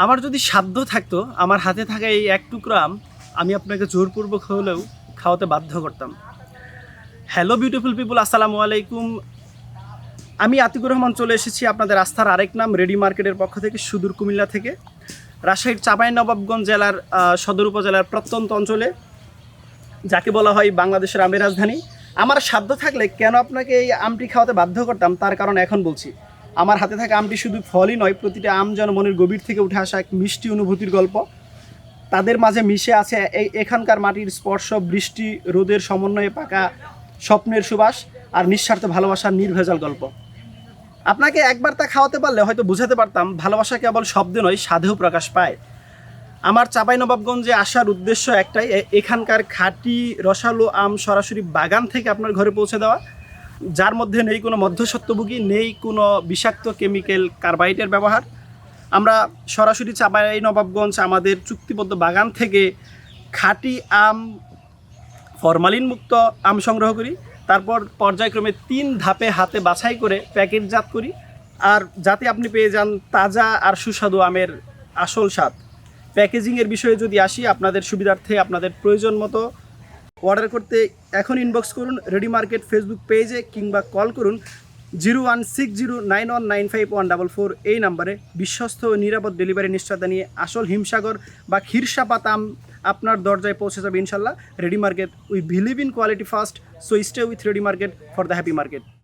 আমার যদি সাধ্য থাকতো, আমার হাতে থাকা এই এক টুকরো আম আমি আপনাকে জোরপূর্বক হলেও খাওয়াতে বাধ্য করতাম। হ্যালো বিউটিফুল পিপুল আসসালামু আলাইকুম। আমি আতিকুর রহমান চলে এসেছি আপনাদের আস্থার আরেক নাম, রেডি মার্কেটের পক্ষ থেকে সুদূর কুমিল্লা থেকে। রাজশাহীর চাঁপাইনবাবগঞ্জ জেলার সদর উপজেলার প্রত্যন্ত অঞ্চলে, যাকে বলা হয় বাংলাদেশের আমের রাজধানী। আমার সাধ্য থাকলে কেন আপনাকে এই আমটি খাওয়াতে বাধ্য করতাম, তার কারণ এখন বলছি। আমার হাতে থাকা আমটি শুধু ফলই নয়, প্রতিটা আম যেন মনের গভীর থেকে উঠে আসা এক মিষ্টি অনুভূতির গল্প। তাদের মাঝে মিশে আছে এখানকার মাটির স্পর্শ, বৃষ্টি, রোদের সমন্বয়ে পাকা স্বপ্নের সুবাস আর নিঃস্বার্থ ভালোবাসার নির্ভেজাল গল্প। আপনাকে একবার তা খাওয়াতে পারলে হয়তো বুঝাতে পারতাম, ভালোবাসা কেবল শব্দে নয় সাধেও প্রকাশ পায়। আমার চাঁপাইনবাবগঞ্জে আসার উদ্দেশ্য একটাই এখানকার খাঁটি রসালো আম সরাসরি বাগান থেকে আপনার ঘরে পৌঁছে দেওয়া। যার মধ্যে নেই কোনো মধ্যসত্ত্বভোগী নেই কোনো বিষাক্ত কেমিক্যাল কার্বাইডের ব্যবহার। আমরা সরাসরি চাঁপাই নবাবগঞ্জ আমাদের চুক্তিবদ্ধ বাগান থেকে খাঁটি আম, ফরমালিন মুক্ত আম সংগ্রহ করি। তারপর পর্যায়ক্রমে তিন ধাপে হাতে বাছাই করে প্যাকেটজাত করি। আর যাতে আপনি পেয়ে যান তাজা আর সুস্বাদু আমের আসল স্বাদ। প্যাকেজিংয়ের বিষয়ে যদি আসি, আপনাদের সুবিধার্থে আপনাদের প্রয়োজন মতো অর্ডার করতে এখন ইনবক্স করুন রেডি মার্কেট ফেসবুক পেজে কিংবা কল করুন zero one six zero nine one nine five one double four এই নাম্বারে বিশ্বস্ত ও নিরাপদ ডেলিভারি নিশ্চয়তা নিয়ে আসল হিমসাগর বা ক্ষীরসাপাত পাতাম আপনার দরজায় পৌঁছে যাবে ইনশাল্লাহ। Ready market we believe in quality first so stay with ready market for the happy market